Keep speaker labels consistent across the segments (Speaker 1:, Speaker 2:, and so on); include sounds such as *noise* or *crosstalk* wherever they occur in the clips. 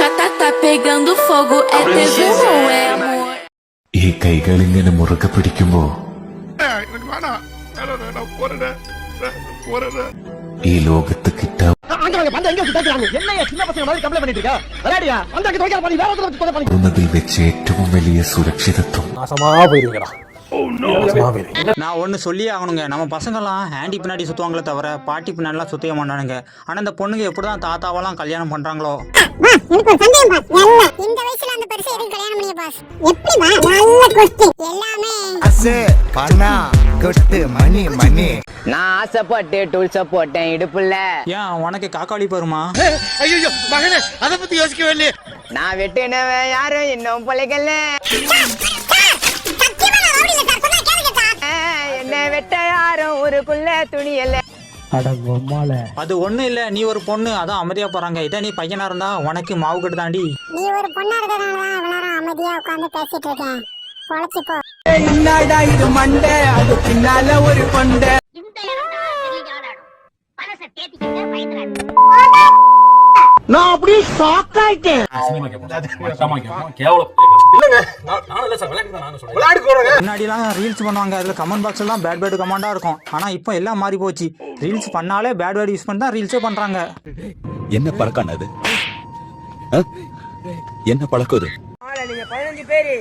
Speaker 1: chata tá pegando fogo, é tesão ou é amor?
Speaker 2: ഈ കൈകൾ ഇങ്ങനെ മുറുകെ പിടിക്കുമ്പോ ഈ ലോകത്ത് കിട്ടാൻ വെച്ച് ഏറ്റവും വലിയ സുരക്ഷിതത്വം.
Speaker 3: போயிருங்க
Speaker 4: நான் ஒன்று சொல்லி ஆகணுங்க. நம்ம பசங்கள்லாம் ஆண்டி பின்னாடி சுற்றுவாங்களே தவிர பாட்டி பின்னாடிலாம் சுற்றிய மாட்டானுங்க. ஆனால் இந்த பொண்ணுங்க எப்படி தான் தாத்தாவெல்லாம் கல்யாணம் பண்ணுறாங்களோ
Speaker 5: எனக்கு ஒரு சந்தேகம் பாஸ் நல்ல இந்த வயசுல அந்த பெருசை எதுக்கு கல்யாணம் பண்ணிய பாஸ் எப்படிமா நல்ல கொஸ்டின் எல்லாமே
Speaker 6: காசு பணம் கொட்டு மணி மணி.
Speaker 7: நான் ஆசைப்பட்டு டூல்ஸ போட்டேன். இடுப்புல.
Speaker 4: ஏன் உனக்கு காக்காளி பருமா?
Speaker 6: ஐயோ மகனே அத பத்தி யோசிக்கவே இல்லையே.
Speaker 7: நான் வெட்டினவன் யாரும் இன்னும் பிழைக்கல ஊருக்குள்ள துணியல
Speaker 4: அது ஒன்றும் இல்லை நீ ஒரு பொண்ணு அதான் அமைதியாக போகிறாங்க இதே நீ பையனாக இருந்தா உனக்கு மாவு கட்டு தாண்டி
Speaker 5: நீ ஒரு பொண்ணா இருக்கிறதுனால தான் இவ்வளவு நேரம் அமைதியா உட்கார்ந்து பேசிட்டு இருக்கேன். பொழைச்சு போ.
Speaker 7: என்னடா இது மண்டை? அது பின்னால ஒரு கொண்டை. நான் அப்படியே ஷாக் ஆயிட்டேன்.
Speaker 4: முன்னாடிலாம் ரீல்ஸ் பண்ணுவாங்க. அதில் கமெண்ட் பாக்ஸ்லாம் பேட் பேட் கமெண்டாக இருக்கும். ஆனால் இப்போ எல்லாம் மாறி போச்சு. ரீல்ஸ் பண்ணாலே பேட் வேர்டு யூஸ் பண்ணி தான் ரீல்ஸே பண்ணுறாங்க
Speaker 8: என்ன பழக்கம் அது? என்ன பழக்கம் இது?
Speaker 7: நீங்க பதினஞ்சு பேரு.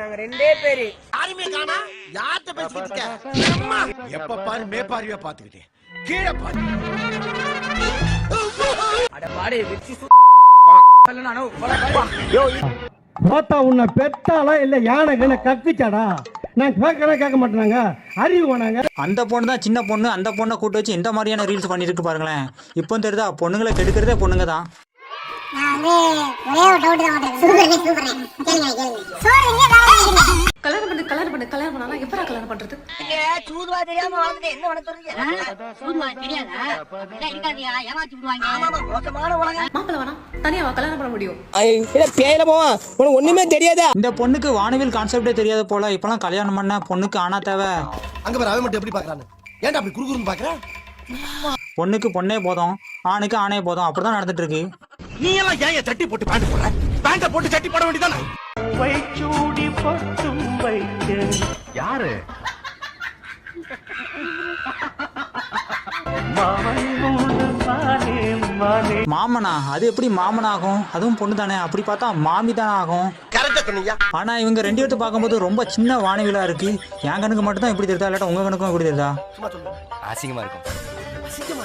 Speaker 7: நாங்க ரெண்டே பேரு.
Speaker 6: யாருமே காணா? யார்கிட்ட பேசிட்டு இருக்க? எப்ப பாரு மேப்பாரியா பாத்துக்கிட்டே. கீழே பாரு.
Speaker 7: அட பாடு வெச்சி
Speaker 3: பார்த்தா உன்னை பெத்தாளா இல்ல யானை கண்ண கக்குச்சாடா? நான் கேட்கறேன் கேட்க மாட்டேனாங்க. அறிவு வேணாங்க.
Speaker 4: அந்த பொண்ணு தான் சின்ன பொண்ணு அந்த பொண்ணை கூட்டு வச்சு இந்த மாதிரியான ரீல்ஸ் பண்ணிருக்கு பாருங்களேன். இப்போ தெரியுதா பொண்ணுங்களை கெடுக்கிறதே பொண்ணுங்க தான்
Speaker 5: நான் வந்து ஒரே ஒரு டவுட் தான் சூப்பர் சூப்பர் கேளுங்க கேளுங்க சோறு
Speaker 1: கல்யாணம் பண்ணு கல்யாணம் பண்ணு கல்யாணம் பண்ணா எப்படா கல்யாணம் பண்றது?
Speaker 7: சூதுவா தெரியாம வாழ்ந்துட்டு என்ன பண்ண சொல்றீங்க மோசமான உலகம்.
Speaker 1: மாப்பிள்ள வேணாம் தனியா வா, கல்யாணம் பண்ண முடியும்.
Speaker 7: பேயில போவான் உனக்கு ஒண்ணுமே தெரியாதா?
Speaker 4: இந்த பொண்ணுக்கு வானவில் கான்செப்டே தெரியாத போல இப்போலாம் கல்யாணம் பண்ண பொண்ணுக்கு ஆனா தேவை.
Speaker 6: அங்க பாரு அவன் மட்டும் எப்படி பாக்குறான்னு. ஏன்டா அப்படி குறுகுறுன்னு பாக்குற?
Speaker 4: பொண்ணுக்கு பொண்ணே போதும் ஆணுக்கு ஆணே போதும் அப்படிதான் நடந்துட்டு இருக்கு.
Speaker 6: நீ எல்லாம் ஏன் சட்டி போட்டு பேண்ட் போடுற? பேண்ட போட்டு சட்டி போட வேண்டியதானே யாரு? *laughs*
Speaker 4: மாமனா அது எப்படி மாமன் ஆகும் அதுவும் பொண்ணு தானே அப்படி பார்த்தா மாமி தானே ஆகும் ஆனா இவங்க ரெண்டு பேர்த்து பார்க்கும்போது ரொம்ப சின்ன வானவிலா இருக்கு. என் கணக்கு மட்டும் தான் இப்படி தெரியுதா? இல்லாட்டா உங்க கணக்கும் இப்படி தெரியுதா?
Speaker 6: சும்மா சொல்லு. அசிங்கமா இருக்கும். அசிங்கமா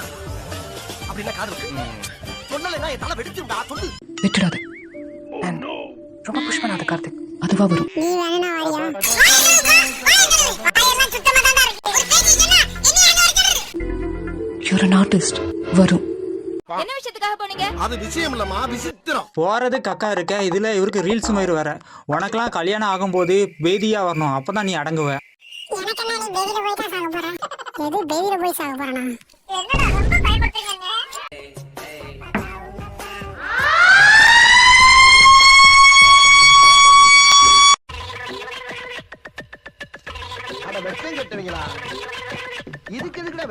Speaker 6: அப்படின்னா காது சொன்னல என் தலை வெடிச்சுடா சொல்லு.
Speaker 9: விட்டுடாத. ரொம்ப புஷ் பண்ணாத கார்த்திக். அதுவா வரும். யூர் அன் ஆர்டிஸ்ட் வரும்.
Speaker 1: என்ன விஷயத்துக்காக போனீங்க?
Speaker 6: அது விஷயம் இல்லம்மா விசித்திரம்.
Speaker 4: போறது கக்கா இருக்க. இதுல இவருக்கு ரீல்ஸ் மயிர் வேற. உனக்கெல்லாம் கல்யாணம் ஆகும்போது பேதியா வரணும். அப்பதான் நீ அடங்குவ.
Speaker 5: எனக்கு என்ன நீ பேபில போய் தான் சாக போறேன் எது பேபில போய் சாக போறேனா?
Speaker 6: கட்டுவீங்களா? இதுக்கு எதுக்குடா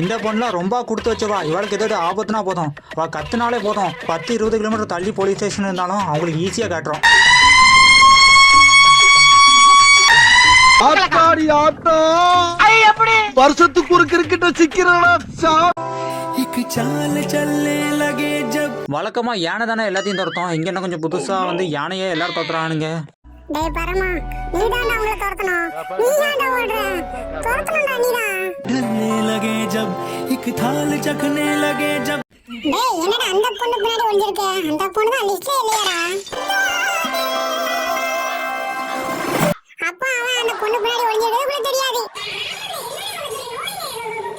Speaker 4: இந்த பொண்ணுலாம் ரொம்ப கொடுத்து வச்சவா. இவளுக்கு ஏதாவது ஆபத்துனா போதும். அவ கத்துனாலே போதும். பத்து இருபது கிலோமீட்டர் தள்ளி போலீஸ் ஸ்டேஷன் இருந்தாலும் அவங்களுக்கு ஈஸியா காட்டுறோம்.
Speaker 6: ஆத்தாடி ஆத்தா. வருஷத்துக்கு ஒரு கிரிக்கெட்ட சிக்கிறானா
Speaker 4: வழக்கமா யானை தானே எல்லாத்தையும் துரத்தோம். இங்க என்ன கொஞ்சம் புதுசா வந்து யானையே எல்லாரும் துரத்துறானுங்க.
Speaker 5: டேய் பரமா நீ துரத்தணும். நீ தான் என்னடா அந்த பொண்ணு பின்னாடி ஒளிஞ்சிருக்க? அந்த பொண்ணு தான் லிஸ்ட்ல இல்லையாடா. அப்பா அவன் அந்த பொண்ணு பின்னாடி ஒளிஞ்சிருக்கிறது கூட தெரியாது.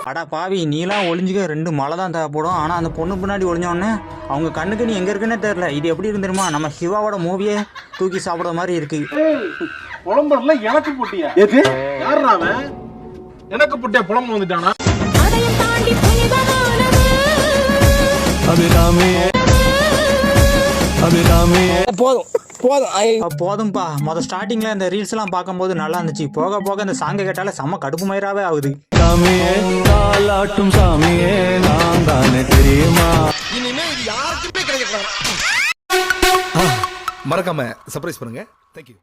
Speaker 4: அடா பாவி நீலாம் ஒளிஞ்சுக்க ரெண்டு மழை தான் தேவைப்படும். ஆனா அந்த பொண்ணு பின்னாடி ஒளிஞ்சோடனே அவங்க கண்ணுக்கு நீ எங்க இருக்குன்னே தெரியல. இது எப்படி இருக்கு தெரியுமா நம்ம சிவாவோட மூவியே தூக்கி சாப்பிடுற மாதிரி இருக்கு.
Speaker 10: புலம்புறதுல எனக்கு போட்டியா? எது? யாரு அவன்? எனக்கு போட்டியா புலம்பு வந்துட்டானா?
Speaker 7: போதும் போதும்.
Speaker 4: போதும்பா. மொத ஸ்டார்டிங்ல இந்த ரீல்ஸ் எல்லாம் பார்க்கும்போது நல்லா இருந்துச்சு. போக போக இந்த சாங்கை கேட்டாலே செம்ம கடுப்பு மயிராவே ஆகுது.
Speaker 6: இனிமே இது யாருக்குமே கிடைக்க மறக்காம சர்ப்ரைஸ் பண்ணுங்க. தேங்க்யூ